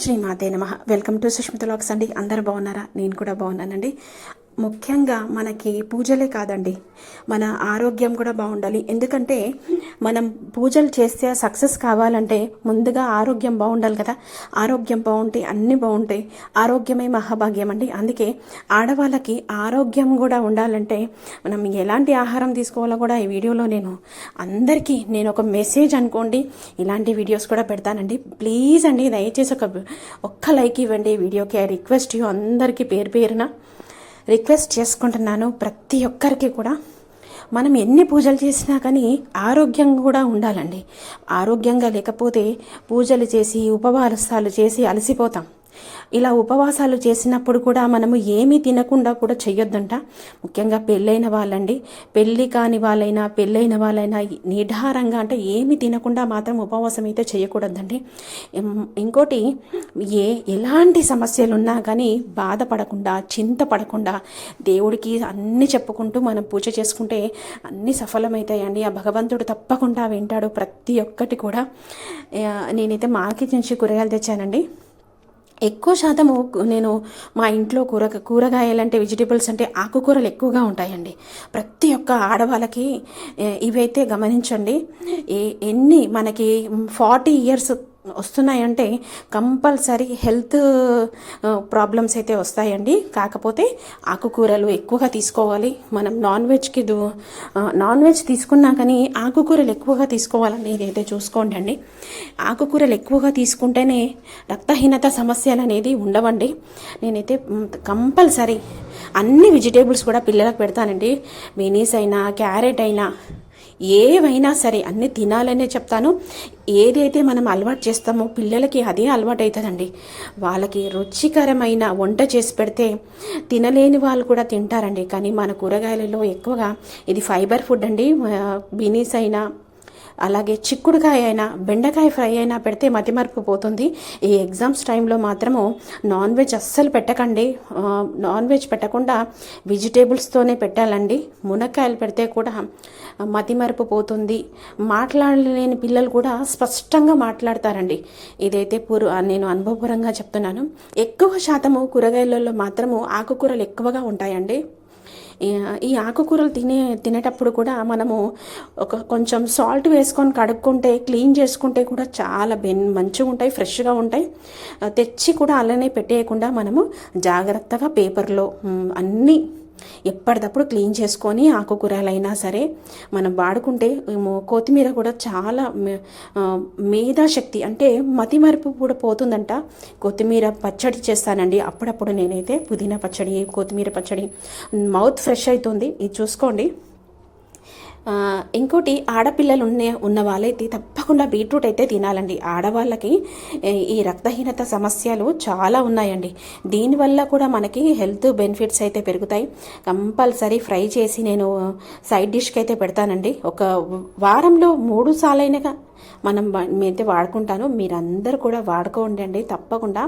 శ్రీమాతే నమ. Welcome to Sushmita lakhs అండి. అందరు బాగున్నారా? నేను కూడా బాగున్నానండి. ముఖ్యంగా మనకి పూజలే కాదండి. మన ఆరోగ్యం కూడా బాగుండాలి. ఎందుకంటే మనం పూజలు చేస్తే సక్సెస్ కావాలంటే ముందుగా ఆరోగ్యం బాగుండాలి కదా. ఆరోగ్యం బాగుంటే అన్నీ బాగుంటాయి. ఆరోగ్యమే మహాభాగ్యం అండి. అందుకే ఆడవాళ్ళకి ఆరోగ్యం కూడా ఉండాలంటే మనం ఎలాంటి ఆహారం తీసుకోవాలో కూడా ఈ వీడియోలో నేను అందరికీ నేను ఒక మెసేజ్ అనుకోండి. ఇలాంటి వీడియోస్ కూడా పెడతానండి. ప్లీజ్ అండి దయచేసి ఒక ఒక్క లైక్ ఇవ్వండి వీడియోకి. ఐ రిక్వెస్ట్ యూ అందరికీ పేరు పేరున రిక్వెస్ట్ చేసుకుంటున్నాను. ప్రతి ఒక్కరికి కూడా మనం ఎన్ని పూజలు చేసినా కానీ ఆరోగ్యంగా కూడా ఉండాలండి. ఆరోగ్యంగా లేకపోతే పూజలు చేసి ఉపవాసాలు చేసి అలసిపోతాం. ఇలా ఉపవాసాలు చేసినప్పుడు కూడా మనము ఏమీ తినకుండా కూడా చేయొద్దంట ముఖ్యంగా పెళ్ళైన వాళ్ళండి. పెళ్ళి కాని వాళ్ళైనా పెళ్ళైన వాళ్ళైనా నిఢారంగా అంటే ఏమి తినకుండా మాత్రం ఉపవాసం అయితే చేయకూడదండి ఇంకోటి ఏ ఎలాంటి సమస్యలు ఉన్నా కానీ బాధపడకుండా చింతపడకుండా దేవుడికి అన్ని చెప్పుకుంటూ మనం పూజ చేసుకుంటే అన్ని సఫలమవుతాయండి ఆ భగవంతుడు తప్పకుండా వింటాడు ప్రతి ఒక్కటి కూడా. నేనైతే మార్కెట్ నుంచి కూరగాయలు తెచ్చానండి. ఎక్కువ శాతము నేను మా ఇంట్లో కూర కూరగాయలు అంటే వెజిటేబుల్స్ అంటే ఆకుకూరలు ఎక్కువగా ఉంటాయండి. ప్రతి ఒక్క ఆడవాళ్ళకి ఇవైతే గమనించండి. ఏ- ఎన్ని మనకి ఫార్టీ ఇయర్స్ వస్తున్నాయంటే కంపల్సరీ హెల్త్ ప్రాబ్లమ్స్ అయితే వస్తాయండి. కాకపోతే ఆకుకూరలు ఎక్కువగా తీసుకోవాలి. మనం నాన్ వెజ్కి దూ నాన్ వెజ్ తీసుకున్నా కానీ ఆకుకూరలు ఎక్కువగా తీసుకోవాలండి ఇదైతే చూసుకోండి అండి. ఆకుకూరలు ఎక్కువగా తీసుకుంటేనే రక్తహీనత సమస్యలు అనేది ఉండవండి. నేనైతే కంపల్సరీ అన్ని వెజిటేబుల్స్ కూడా పిల్లలకు పెడతానండి. బీనీస్ అయినా క్యారెట్ అయినా ఏవైనా సరే అన్ని తినాలనే చెప్తాను. ఏదైతే మనం అలవాటు చేస్తామో పిల్లలకి అదే అలవాటు అవుతుందండి వాళ్ళకి రుచికరమైన వంట చేసి పెడితే తినలేని వాళ్ళు కూడా తింటారండి. కానీ మన కూరగాయలలో ఎక్కువగా ఇది ఫైబర్ ఫుడ్ అండి. బీనీస్ అయినా అలాగే చిక్కుడుకాయ అయినా బెండకాయ ఫ్రై అయినా పెడితే మతిమరుపు పోతుంది. ఈ ఎగ్జామ్స్ టైంలో మాత్రము నాన్ వెజ్ అస్సలు పెట్టకండి. నాన్ వెజ్ పెట్టకుండా వెజిటేబుల్స్తోనే పెట్టాలండి. మునక్కాయలు పెడితే కూడా మతిమరుపు పోతుంది. మాట్లాడలేని పిల్లలు కూడా స్పష్టంగా మాట్లాడతారండి. ఇదైతే పూర్ నేను అనుభవపరంగా చెప్తున్నాను. ఎక్కువ శాతము కూరగాయలలో మాత్రము ఆకుకూరలు ఎక్కువగా ఉంటాయండి. ఈ- ఆకుకూరలు తినే తినేటప్పుడు కూడా మనము ఒక కొంచెం సాల్ట్ వేసుకొని కడుక్కుంటే క్లీన్ చేసుకుంటే కూడా చాలా బెన్ మంచిగా ఉంటాయి ఫ్రెష్గా ఉంటాయి. తెచ్చి కూడా అలానే పెట్టేయకుండా మనము జాగ్రత్తగా పేపర్లో అన్నీ ఎప్పటికప్పుడు క్లీన్ చేసుకొని ఆకుకూరలైనా సరే మనం వాడుకుంటే కొత్తిమీర కూడా చాలా మేధాశక్తి. అంటే మతిమరుపు కూడా పోతుందంట. కొత్తిమీర పచ్చడి చేస్తానండి. అప్పుడప్పుడు నేనైతే పుదీనా పచ్చడి కొత్తిమీర పచ్చడి మౌత్ ఫ్రెష్ అవుతుంది ఇది చూసుకోండి. ఇంకోటి ఆడపిల్లలు ఉన్న ఉన్న వాళ్ళైతే తప్పకుండా బీట్రూట్ అయితే తినాలండి. ఆడవాళ్ళకి ఈ రక్తహీనత సమస్యలు చాలా ఉన్నాయండి. దీనివల్ల కూడా మనకి హెల్త్ బెనిఫిట్స్ అయితే పెరుగుతాయి. కంపల్సరీ ఫ్రై చేసి నేను సైడ్ డిష్కి అయితే పెడతానండి. ఒక వారంలో మూడు సార్లైనా మనం మేమైతే వాడుకుంటాను మీరందరూ కూడా వాడుకోండి అండి తప్పకుండా.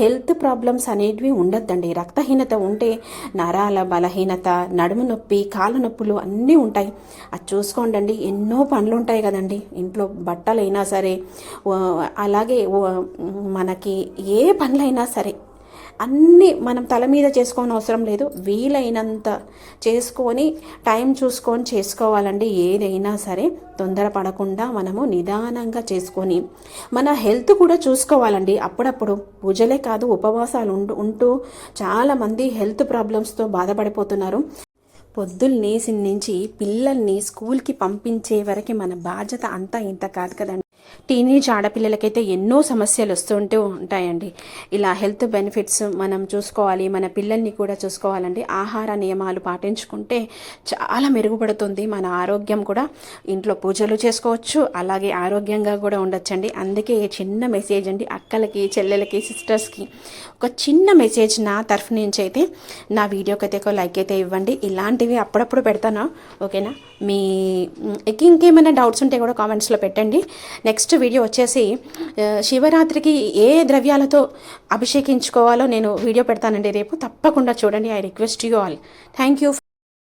హెల్త్ ప్రాబ్లమ్స్ అనేటివి ఉండొద్దండి. రక్తహీనత ఉంటే నరాల బలహీనత నడుము నొప్పి కాళ్ళ నొప్పులు అన్నీ ఉంటాయి. అది చూసుకోండి అండి ఎన్నో పనులు ఉంటాయి కదండి. ఇంట్లో బట్టలైనా సరే అలాగే మనకి ఏ పనులైనా సరే అన్నీ మనం తల మీద చేసుకోని అవసరం లేదు. వీలైనంత చేసుకొని టైం చూసుకొని చేసుకోవాలండి. ఏదైనా సరే తొందరపడకుండా మనము నిదానంగా చేసుకొని మన హెల్త్ కూడా చూసుకోవాలండి. అప్పుడప్పుడు పూజలే కాదు ఉపవాసాలు ఉంటూ ఉంటూ చాలామంది హెల్త్ ప్రాబ్లమ్స్తో బాధపడిపోతున్నారు. పొద్దుల్నేసి నుంచి పిల్లల్ని స్కూల్కి పంపించే వరకు మన బాధ్యత అంతా ఇంత కాదు కదండి. టీనేజ్ ఆడపిల్లలకైతే ఎన్నో సమస్యలు వస్తుంటూ ఉంటాయండి. ఇలా హెల్త్ బెనిఫిట్స్ మనం చూసుకోవాలి మన పిల్లల్ని కూడా చూసుకోవాలండి ఆహార నియమాలు పాటించుకుంటే చాలా మెరుగుపడుతుంది. మన ఆరోగ్యం కూడా ఇంట్లో పూజలు చేసుకోవచ్చు అలాగే ఆరోగ్యంగా కూడా ఉండొచ్చండి. అందుకే చిన్న మెసేజ్ అండి అక్కలకి చెల్లెలకి సిస్టర్స్కి ఒక చిన్న మెసేజ్ నా తరఫు నుంచి అయితే నా వీడియోకి అయితే ఒక లైక్ అయితే ఇవ్వండి. ఇలాంటివి అప్పుడప్పుడు పెడతాను. ఓకేనా? మీ ఇంకేమైనా డౌట్స్ ఉంటే కూడా కామెంట్స్లో పెట్టండి. నెక్స్ట్ వీడియో వచ్చేసి శివరాత్రికి ఏ ద్రవ్యాలతో అభిషేకించుకోవాలో నేను వీడియో పెడతానండి. రేపు తప్పకుండా చూడండి. I request you all thank you